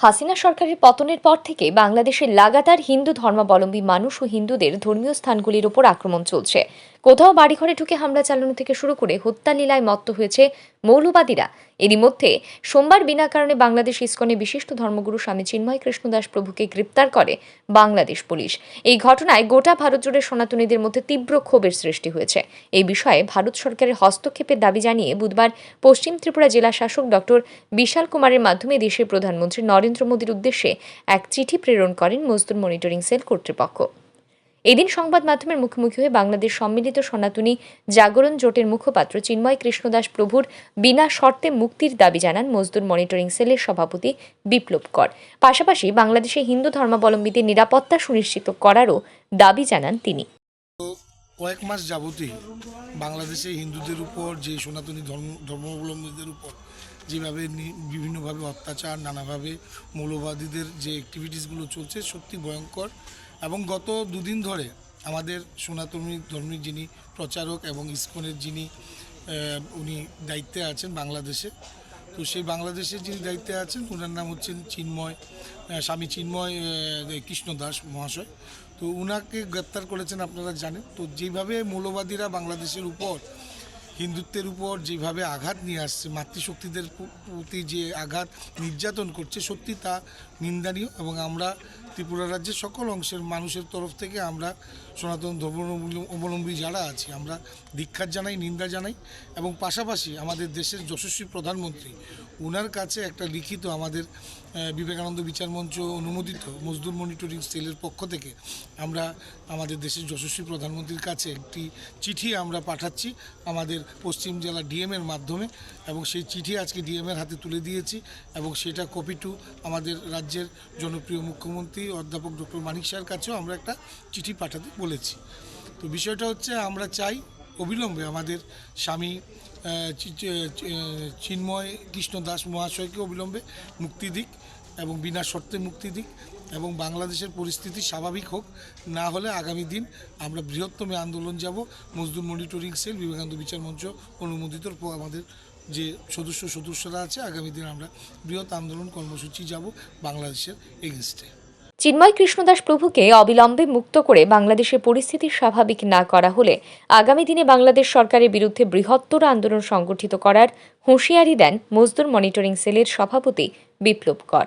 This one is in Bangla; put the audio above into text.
হাসিনা সরকারের পতনের পর থেকে বাংলাদেশে লাগাতার হিন্দু ধর্মাবলম্বী মানুষ ও হিন্দুদের ধর্মীয় স্থানগুলির ওপর আক্রমণ চলছে। কোথাও বাড়িঘরে ঢুকে হামলা চালানো থেকে শুরু করে হত্যা লীলায় মত্ত হয়েছে মৌলবাদীরা। এরই মধ্যে সোমবার বিনা কারণে বাংলাদেশ ইস্কনে বিশিষ্ট ধর্মগুরু স্বামী চিন্ময় কৃষ্ণদাস প্রভুকে গ্রেপ্তার করে বাংলাদেশ পুলিশ। এই ঘটনায় গোটা ভারত জুড়ে সনাতনীদের মধ্যে তীব্র ক্ষোভের সৃষ্টি হয়েছে। এই বিষয়ে ভারত সরকারের হস্তক্ষেপের দাবি জানিয়ে বুধবার পশ্চিম ত্রিপুরা জেলা শাসক ডক্টর বিশাল কুমারের মাধ্যমে দেশের প্রধানমন্ত্রী নরেন্দ্র মোদীর উদ্দেশ্যে এক চিঠি প্রেরণ করেন মজদুর মনিটরিং সেল কর্তৃপক্ষ। এদিন সংবাদ মাধ্যমের মুখোমুখি হয়ে বাংলাদেশ সম্মিলিত সনাতনী জাগরণ জোটের মুখপাত্র চিন্ময় কৃষ্ণদাস প্রভুর বিনা শর্তে মুক্তির দাবি জানান মজদুর মনিটরিং সেলের সভাপতি বিপ্লব কর। পাশাপাশি বাংলাদেশে হিন্দু ধর্মাবলম্বীদের নিরাপত্তা সুনিশ্চিত করারও দাবি জানান তিনি। কয়েক মাস যাবতই বাংলাদেশে হিন্দুদের উপর, যে সনাতনী ধর্ম, ধর্মাবলম্বীদের উপর যেভাবে বিভিন্নভাবে অত্যাচার, নানাভাবে মৌলবাদীদের যে অ্যাক্টিভিটিসগুলো চলছে, সত্যি ভয়ঙ্কর। এবং গত দুদিন ধরে আমাদের সনাতনী ধর্মের যিনি প্রচারক এবং ইসকনের যিনি উনি দায়িত্বে আছেন বাংলাদেশে তো সেই বাংলাদেশের যিনি দায়িত্বে আছেন, ওনার নাম হচ্ছেন চিন্ময় স্বামী চিন্ময় কৃষ্ণ দাস মহাশয়। তো উনাকে গ্রেপ্তার করেছেন, আপনারা জানেন। তো যেভাবে মৌলবাদীরা বাংলাদেশের উপর হিন্দুত্বের উপর যেভাবে আঘাত নিয়ে আসছে, মাতৃশক্তিদের প্রতি যে আঘাত নির্যাতন করছে, সত্যি তা নিন্দানীয় এবং আমরা ত্রিপুরা রাজ্যের সকল অংশের মানুষের তরফ থেকে আমরা সনাতন ধর্ম অবলম্বী যারা আছি, আমরা দীক্ষার জানাই, নিন্দা জানাই এবং পাশাপাশি আমাদের দেশের যশস্বী প্রধানমন্ত্রী ওনার কাছে একটা লিখিত আমাদের বিবেকানন্দ বিচার মঞ্চ অনুমোদিত মজদুর মনিটরিং সেলের পক্ষ থেকে আমরা আমাদের দেশের যশস্বী প্রধানমন্ত্রীর কাছে একটি চিঠি আমরা পাঠাচ্ছি, আমাদের পশ্চিম জেলা ডিএমের মাধ্যমে এবং সেই চিঠি আজকে ডিএমের হাতে তুলে দিয়েছি এবং সেটা কপি টু আমাদের রাজ্যের জনপ্রিয় মুখ্যমন্ত্রী অধ্যাপক ডক্টর মানিক শাহের কাছেও আমরা একটা চিঠি পাঠাতে বলেছি। তো বিষয়টা হচ্ছে আমরা চাই অবিলম্বে আমাদের স্বামী চিন্ময় কৃষ্ণ দাস মহাশয়কে অবিলম্বে মুক্তি দিক। এবং বিনা শর্তে মুক্তি দিক এবং বাংলাদেশের পরিস্থিতি স্বাভাবিক হোক, না হলে আগামী দিন আমরা বৃহত্তম আন্দোলন যাব। মজদুর মনিটরিং সেল, বিবেকানন্দ বিচার মঞ্চ অনুমোদিত আমাদের যে সদস্য সদস্যরা আছে, আগামী দিন আমরা বৃহৎ আন্দোলন কর্মসূচি যাব বাংলাদেশের এগেনস্টে। চিন্ময় কৃষ্ণদাস প্রভুকে অবিলম্বে মুক্ত করে বাংলাদেশের পরিস্থিতি স্বাভাবিক না করা হলে আগামী দিনে বাংলাদেশ সরকারের বিরুদ্ধে বৃহত্তর আন্দোলন সংগঠিত করার হুঁশিয়ারি দেন মজদুর মনিটরিং সেলের সভাপতি বিপ্লব কর।